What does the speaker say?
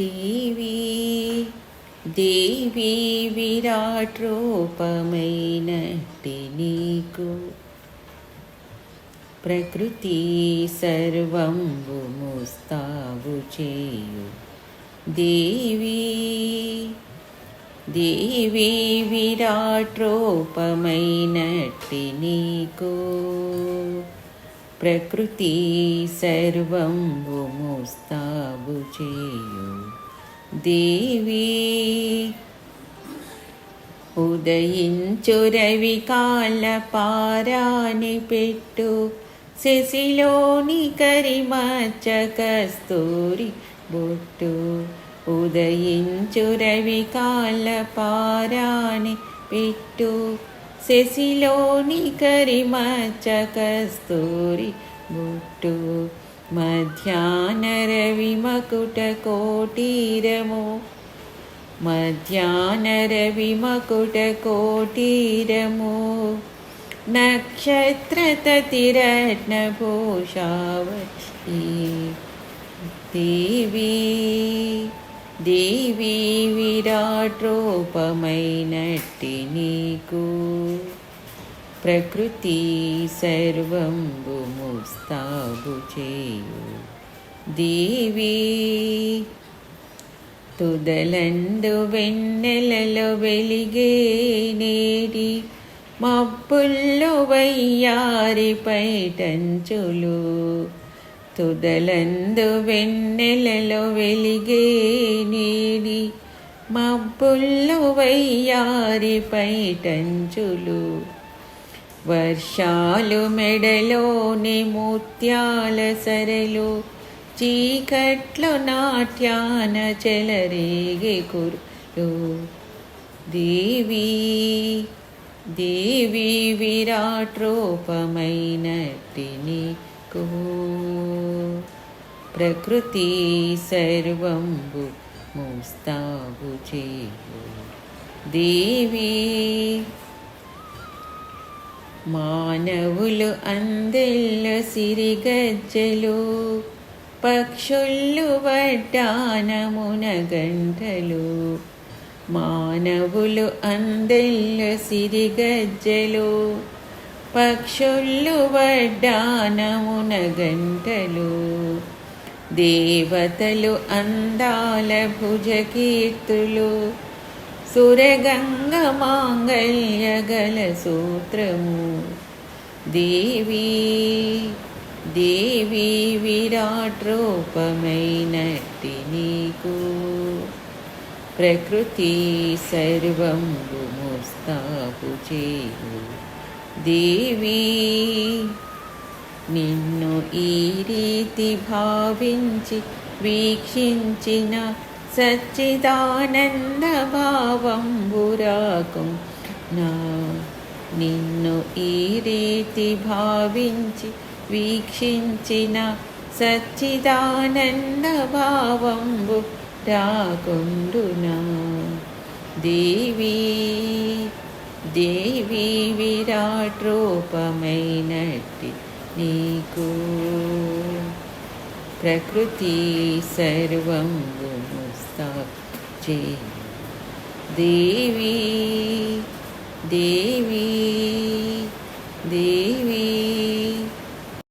దేవి దేవి విరాట్ రూపమైనట్టి నీకు. ప్రకృతి సర్వంబు ముస్తాబు చేయు. దేవి దేవి విరాట్ రూపమైనట్టి నీకు. ప్రకృతి సర్వంబు ముస్తాబు చేయు దేవి ఉదయించు రవి కాల పారాని పెట్టు శశిలోని కరిమచ్చ కస్తూరి బొట్టు ఉదయించు రవి కాల పారాని పెట్టు శశిలోని కరిమచ్చ కస్తూరి బుట్టు మధ్యాహ్న రవి మకుట కోటీరము. మధ్యాహ్న రవి మకుట కోటీరము. నక్షత్రతతిరత్న భూషావతి దేవి. దేవి విరాట్ రూపమైనట్టి నీకు. ప్రకృతి సర్వంబు ముస్తాబు చేయు. దేవి తుదలందు వెన్నెలలో వెలిగే నేడి మబ్బుల్లో వయ్యారి పైటంచులు. తుదలందు వెన్నెలలో వెలిగే నీడి మబ్బుల్లో వయ్యారి పైటంచులు. వర్షాలు మెడలోని ముత్యాల సరలు చీకట్లు నాట్యాన చెలరేగే కురు దేవి దేవి విరాట్ రూపమైనట్టి నీకు ప్రకృతి సర్వంబు ముస్తాబు చేయు దేవి మానవులు అందెల్ల సిరిగజ్జలు పక్షుళ్ళు వడ్డానమున గంటలు. మానవులు అందెల్ల సిరిగజ్జలు పక్షుళ్ళు వడ్డానమున గంటలు. దేవతలు అందాల భుజకీర్తులు సురగంగ మాంగళ్య గల సూత్రము దేవి దేవి విరాట్ రూపమైనట్టి నీకు ప్రకృతి సర్వం ముస్తాబు చేయు దేవి నిన్ను ఈ రీతి భావించి వీక్షించిన సచ్చిదానందభావంబురాకం నా నిన్ను ఈ రీతి భావించి వీక్షించిన సచ్చిదానందభావంబు రాకుండునా దేవి దేవి విరాట్ రూపమైనట్టి నీకు ప్రకృతి సర్వం దేవి దేవి